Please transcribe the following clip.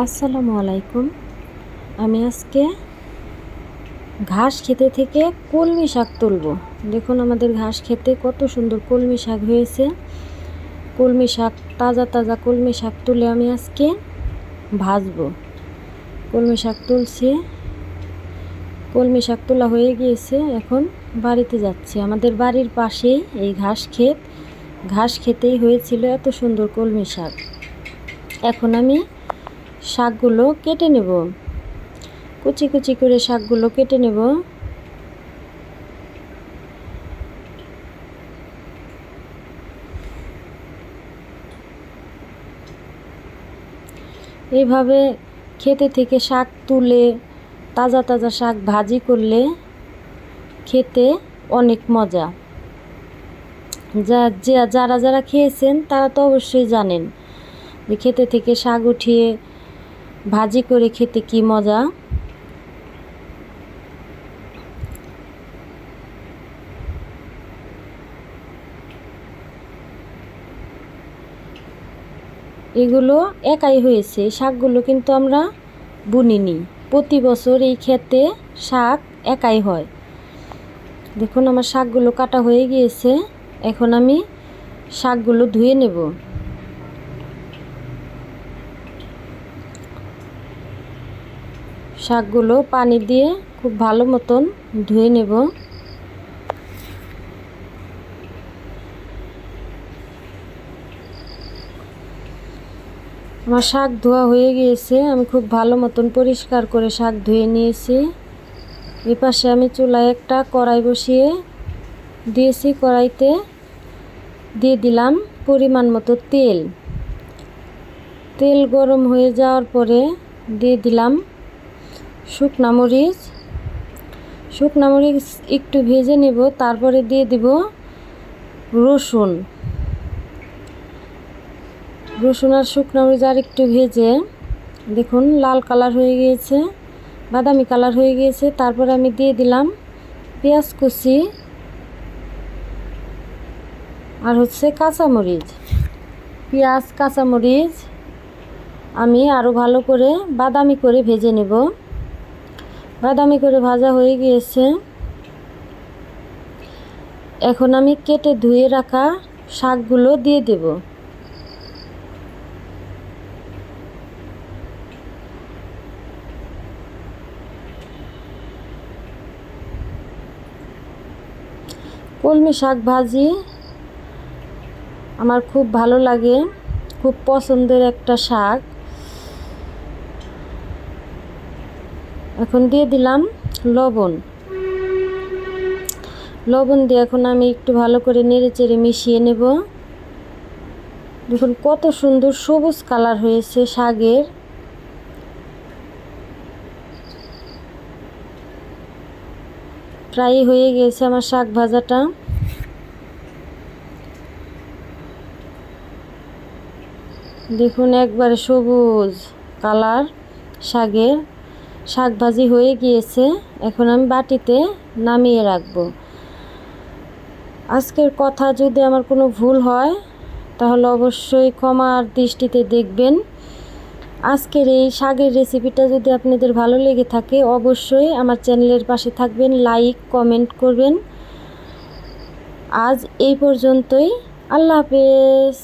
আসসালামু আলাইকুম। আমি আজকে ঘাস খেতে থেকে কলমি শাক তুলব। দেখুন আমাদের ঘাস খেতে কত সুন্দর কলমি শাক হয়েছে। কলমি শাক, তাজা তাজা কলমি শাক তুলে আমি আজকে ভাজবো। কলমি শাক তুলছি। কলমি শাক তোলা হয়ে গিয়েছে, এখন বাড়িতে যাচ্ছি। আমাদের বাড়ির পাশেই এই ঘাস ক্ষেত। ঘাস খেতেই হয়েছিল এত সুন্দর কলমি শাক। এখন আমি শাকগুলো কেটে নেব। কুচি কুচি করে শাকগুলো কেটে নেব। এইভাবে খেতে থেকে শাক তুলে, তাজা তাজা শাক ভাজি করলে খেতে অনেক মজা। যা, যারা যারা খেয়েছেন তারা তো অবশ্যই জানেন যে খেতে থেকে শাক উঠিয়ে ভাজি করে খেতে কি মজা? এগুলো একাই হয়েছে, শাকগুলো কিন্তু আমরা বুনিনি। প্রতি বছর এই ক্ষেতে শাক একাই হয়। দেখুন, আমার শাকগুলো কাটা হয়ে গিয়েছে। এখন আমি শাকগুলো ধুয়ে নেব। শাকগুলো পানি দিয়ে খুব ভালো মতন ধুয়ে নেব। আমার শাক ধোয়া হয়ে গিয়েছে, আমি খুব ভালো মতন পরিষ্কার করে শাক ধুয়ে নিয়েছি। এ পাশে আমি চুলায় একটা কড়াই বসিয়ে দিয়েছি, কড়াইতে দিয়ে দিলাম পরিমাণ মতো তেল। তেল গরম হয়ে যাওয়ার পরে দিয়ে দিলাম শুকনা মরিচ। শুকনা মরিচ একটু ভেজে নেব, তারপরে দিয়ে দিব রসুন। রসুন আর শুকনো মরিচ আর একটু ভেজে দেখুন, লাল কালার হয়ে গিয়েছে, বাদামি কালার হয়ে গিয়েছে। তারপরে আমি দিয়ে দিলাম পেঁয়াজ কুচি আর হচ্ছে কাঁচামরিচ পেঁয়াজ কাঁচামরিচ আমি আরও ভালো করে বাদামি করে ভেজে নেব। বাদামি করে ভাজা হয়ে গিয়েছে। এখন আমি কেটে ধুয়ে রাখা শাকগুলো দিয়ে দেব। কলমি শাক ভাজি আমার খুব ভালো লাগে, খুব পছন্দের একটা শাক। এখন দিয়ে দিলাম লবণ। লবণ দিয়ে এখন আমি একটু ভালো করে নেড়ে চেড়ে মিশিয়ে নেব। দেখুন কত সুন্দর সবুজ কালার হয়েছে শাগের প্রায় হয়ে গেছে আমার শাক ভাজাটা। দেখুন একবারে সবুজ কালার শাকের। শাক ভাজি হয়ে গিয়েছে, এখন আমি বাটিতে নামিয়ে রাখব। আজকের কথা যদি আমার কোনো ভুল হয়, তাহলে অবশ্যই ক্ষমার দৃষ্টিতে দেখবেন। আজকের এই শাকের রেসিপিটা যদি আপনাদের ভালো লেগে থাকে, অবশ্যই আমার চ্যানেলের পাশে থাকবেন, লাইক, কমেন্ট করবেন। আজ এই পর্যন্তই, আল্লাহ হাফেজ।